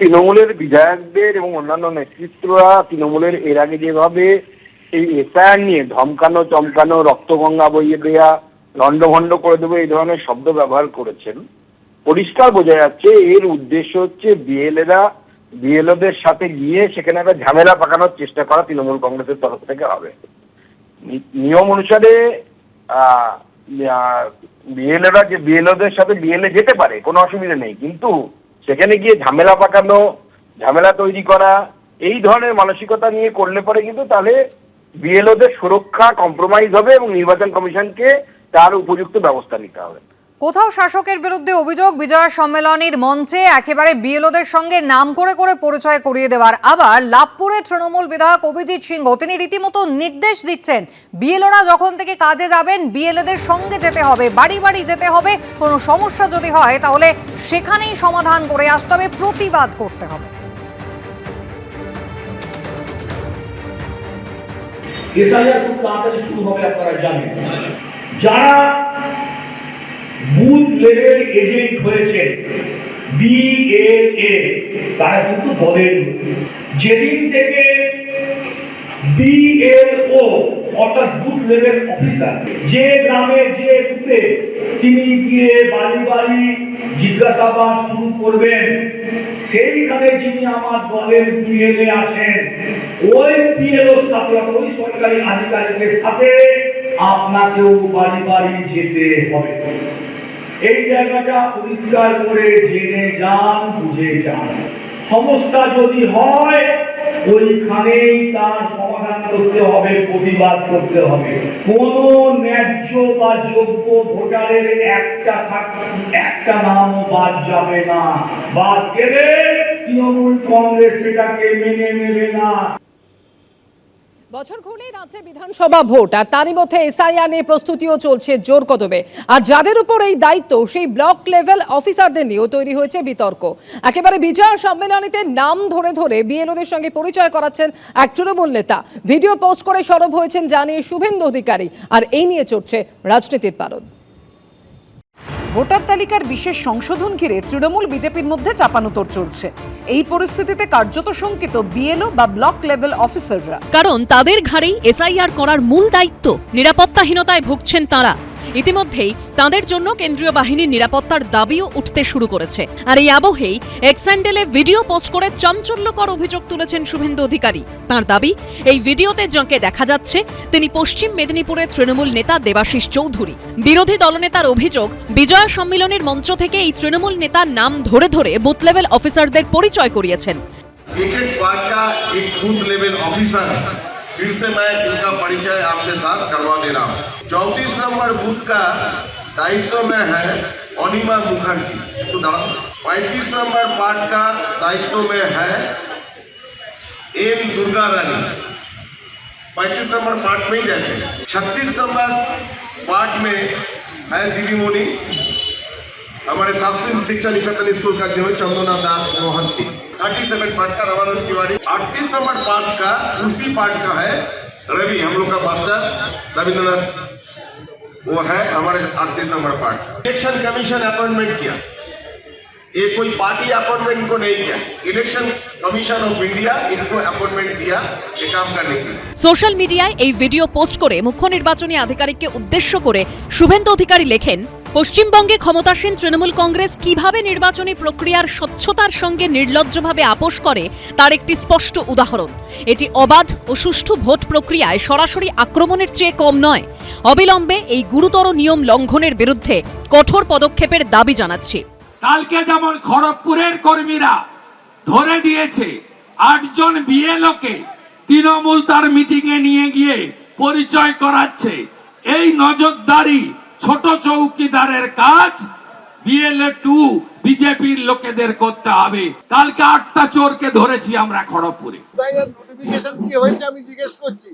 তৃণমূলের বিধায়কদের এবং অন্যান্য নেতৃত্বরা তৃণমূলের এর আগে যেভাবে এই এসআইআর নিয়ে ধমকানো, চমকানো, রক্তগঙ্গা বইয়ে দেয়া লন্ডভন্ড করে দেবো, এই ধরনের শব্দ ব্যবহার করেছেন, পরিষ্কার বোঝা যাচ্ছে এর উদ্দেশ্য হচ্ছে বিএলএরা, বিএলওদের সাথে গিয়ে সেখানে একটা ঝামেলা পাকানোর চেষ্টা করা তৃণমূল কংগ্রেসের তরফ থেকে হবে। নিয়ম অনুসারে বিএলএরা যে, বিএলওদের সাথে বিএলএ যেতে পারে, কোনো অসুবিধা নেই, কিন্তু সেখানে গিয়ে ঝামেলা পাকানো, ঝামেলা তৈরি করা, এই ধরনের মানসিকতা নিয়ে করলে পরে কিন্তু তাহলে বিএলওদের সুরক্ষা কম্প্রোমাইজ হবে এবং নির্বাচন কমিশনকে তার উপযুক্ত ব্যবস্থা নিতে হবে। কোথাও শাসকের বিরুদ্ধে অভিযোগ, বিজয় সম্মেলনের মঞ্চে একেবারে বিএলওদের সঙ্গে নাম করে করে পরিচয় করিয়ে দেওয়ার। আবার লাভপুরের তৃণমূল বিধায়ক অভিজিৎ সিংহ, তিনি রীতিমতো নির্দেশ দিচ্ছেন, বিএলওরা যখন থেকে কাজে যাবেন বিএলএদের সঙ্গে যেতে হবে, বাড়ি বাড়ি যেতে হবে, কোনো সমস্যা যদি হয়, তাহলে সেখানেই সমাধান করে আসতে হবে, প্রতিবাদ করতে হবে। যারা লেভেল এজেন্ট হয়েছে বিএলএ তারা কিন্তু দলের যেদিন থেকে বিএলও অর্থাৎ বুথ লেভেল অফিসার যে গ্রামে, যে বুথে তিনি গিয়ে বাড়ি বাড়ি জিজ্ঞাসাবাদ শুরু করবেন, সেইখানে যিনি আমার দলের আছেন, ওই সাথে ওই সরকারি আধিকারিকের সাথে আপনাকেও বাড়ি বাড়ি যেতে হবে। এই জায়গাটা পরিষ্কার করে জেনে যান, বুঝে যান। সমস্যা যদি হয়, ওইখানেই তার সমাধান করতে হবে, প্রতিবাদ করতে হবে। কোন ন্যায্য বা যোগ্য ভোটারের একটা একটা নামও বাদ যাবে না। বাদ গেলে তৃণমূল কংগ্রেস সেটাকে মেনে নেবে না। বছর ঘুরলেই রাজ্যে বিধানসভা ভোট, আর তারই মধ্যে এসআইআর নিয়ে প্রস্তুতিও চলছে জোর কদমে। আর যাদের উপর এই দায়িত্ব, সেই ব্লক লেভেল অফিসারদের নিয়েও তৈরি হয়েছে বিতর্ক। একেবারে বিজয় সম্মেলনীতে নাম ধরে ধরে বিএলওদের সঙ্গে পরিচয় করাচ্ছেন এক তৃণমূল নেতা। ভিডিও পোস্ট করে সরব হয়েছেন জানিয়ে শুভেন্দু অধিকারী। আর এই নিয়ে চড়ছে রাজনীতির পারদ ভোটার তালিকার বিশেষ সংশোধন ঘিরে তৃণমূল বিজেপির মধ্যে চাপানুতর চলছে। এই পরিস্থিতিতে কার্যত শঙ্কিত বিএলও বা ব্লক লেভেল অফিসাররা। কারণ তাদের ঘাড়েই এসআইআর করার মূল দায়িত্ব। নিরাপত্তাহীনতায় ভুগছেন তারা। ইতিমধ্যেই তাদের জন্য কেন্দ্রীয় বাহিনীর নিরাপত্তার দাবিও উঠতে শুরু করেছে আর এই আবহেই এক্স্যান্ডেলে ভিডিও পোস্ট করে চাঞ্চল্যকর অভিযোগ তুলেছেন শুভেন্দু অধিকারী তার দাবি এই ভিডিওতে যাকে দেখা যাচ্ছে তিনি পশ্চিম মেদিনীপুরের তৃণমূল নেতা দেবাশিস চৌধুরী বিরোধী দলনেতার অভিযোগ বিজয়া সম্মেলনের মঞ্চ থেকে এই তৃণমূল নেতার নাম ধরে ধরে বুথ লেভেল অফিসারদের পরিচয় করিয়েছেন एक एक पार्ट का एक बूथ लेवल ऑफिसर है फिर से मैं इनका परिचय आपके साथ करवा दे रहा हूँ। चौतीस नंबर बूथ का दायित्व में है अनिमा मुखर्जी। तो पैंतीस नंबर पार्ट का दायित्व में है एम दुर्गा रानी। पैंतीस नंबर पार्ट में ही रहते हैं। छत्तीस नंबर पार्ट में है दीदी मोनी। हमारे शास्त्री शिक्षा निकेतन स्कूल का जो है Chandana Das Mohanty. Thirty seven part का रवानंद तिवारी अड़तीस नंबर पार्ट का उसी पार्ट का है रवि हम लोग का मास्टर रविंद्रनाथ वो है हमारे अड़तीस number part election commission appointment किया ये कोई पार्टी अपॉइंटमेंट को नहीं किया इलेक्शन कमीशन ऑफ इंडिया इनको अपॉइंटमेंट दिया ये काम करने के लिए সোশ্যাল মিডিয়ায় এই ভিডিও পোস্ট করে মুখ্য নির্বাচনী আধিকারিককে উদ্দেশ্য করে শুভেন্দু অধিকারী লেখেন পশ্চিমবঙ্গে ক্ষমতাসীন তৃণমূল কংগ্রেস কীভাবে নির্বাচনী প্রক্রিয়ার স্বচ্ছতার সঙ্গে নির্লজ্জভাবে আপোষ করে, তার একটি স্পষ্ট উদাহরণ। এটি অবাধ ও সুষ্ঠু ভোট প্রক্রিয়ায় সরাসরি আক্রমণের চেয়ে কম নয়। অবিলম্বে এই গুরুতর নিয়ম লঙ্ঘনের বিরুদ্ধে কঠোর পদক্ষেপের দাবি জানাচ্ছি। কালকে যেমন খড়গপুরের কর্মীরা ধরে দিয়েছে, আটজন বিএলওকে তৃণমূল তার মিটিং এ নিয়ে গিয়ে পরিচয় করাচ্ছে, এই নজরদারি ছোট চৌকিদারের কাজ বিএলএ টু বিজেপির লোকেদের করতে হবে। কালকে আটটা চোরকে ধরেছি আমরা খড়গপুরে। নোটিফিকেশন কি হয়েছে আমি জিজ্ঞেস করছি?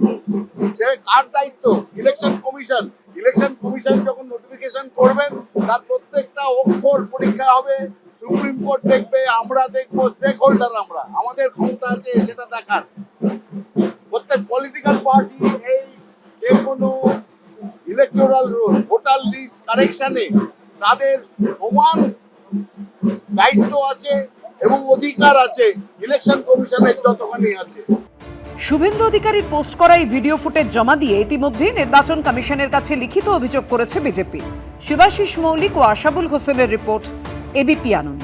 সে কার দায়িত্ব? ইলেকশন কমিশন ইলেকশন কমিশন যখন নোটিফিকেশন করবেন, তার প্রত্যেকটা অক্ষর পরীক্ষা হবে। সুপ্রিম কোর্ট দেখবে, আমরা দেখব স্টেক হোল্ডার আমরা। আমাদের ক্ষমতা আছে, সেটা দেখার। প্রত্যেক পলিটিক্যাল পার্টি এই যে কোনো ইলেকটোরাল রোল লিস্ট কারেকশনে তাদের সমান দায়িত্ব আছে এবং অধিকার আছে ইলেকশন কমিশনের যতখানি আছে। শুভেন্দু অধিকারীর পোস্ট করা এই ভিডিও ফুটেজ জমা দিয়ে ইতিমধ্যেই নির্বাচন কমিশনের কাছে লিখিত অভিযোগ করেছে বিজেপি। শিবাশিস মৌলিক ও আশাবুল হোসেনের রিপোর্ট এবিপি আনন্দ।